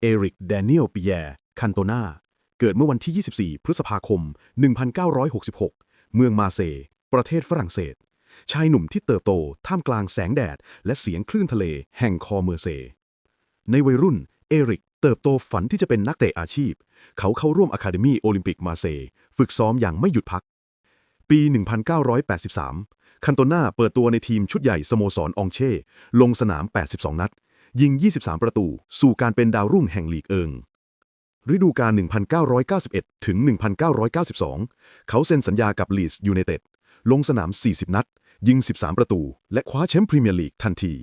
เอริกแดเนียลปิแยร์คันโตนาเกิดเมื่อวันที่ 24 พฤษภาคม 1966 เมืองมาเซ ประเทศฝรั่งเศส ชายหนุ่มที่เติบโตท่ามกลางแสงแดด และเสียงคลื่นทะเลแห่งคอเมอร์เซ ในวัยรุ่น เอริกเติบโตฝันที่จะเป็นนักเตะอาชีพ เขาเข้าร่วมอะคาเดมีโอลิมปิกมาเซ ฝึกซ้อมอย่างไม่หยุดพัก ปี 1983 คันโตนาเปิดตัวในทีมชุดใหญ่สโมสรองเช่ ลงสนาม 82 นัด ยิง 23 ประตู สู่การเป็นดาวรุ่งแห่งลีกเอิง ฤดูกาล 1991 ถึง 1992 เขาเซ็นสัญญากับลีสยูไนเต็ด ลงสนาม 40 นัด ยิง 13 ประตู และคว้าแชมป์พรีเมียร์ลีกทันที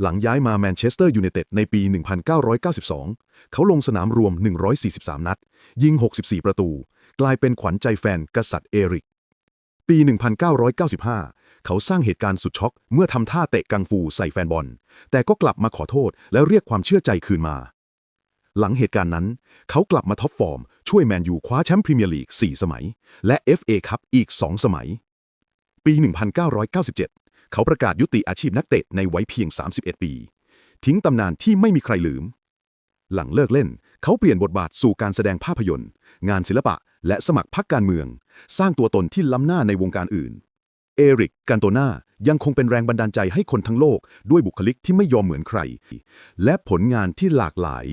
หลังย้ายมาแมนเชสเตอร์ยูไนเต็ดในปี 1992 เขาลงสนามรวม 143 นัด ยิง 64 ประตู กลายเป็นขวัญใจแฟนกษัตริย์เอริก ปี 1995 เขาสร้างเหตุการณ์สุดช็อก เมื่อทำท่าเตะกังฟูใส่แฟนบอล แต่ก็กลับมาขอโทษและเรียกความเชื่อใจคืนมา หลังเหตุการณ์นั้น เขากลับมาท็อปฟอร์ม ช่วยแมนยูคว้าแชมป์พรีเมียร์ลีก 4 สมัย และ FA คัพอีก 2 สมัย ปี 1997 เขาประกาศยุติอาชีพนักเตะในวัยเพียง 31 ปี ทิ้งตำนานที่ไม่มีใครลืม หลังเลิกเล่น เขาเปลี่ยนบทบาทสู่การแสดงภาพยนตร์ งานศิลปะและสมัครพรรคการเมือง สร้างตัวตนที่ล้ำหน้าในวงการอื่น เอริกกันโตนายังคงเป็นแรงบันดาลใจให้คนทั้งโลกด้วยบุคลิกที่ไม่ยอมเหมือนใคร และผลงานที่หลากหลาย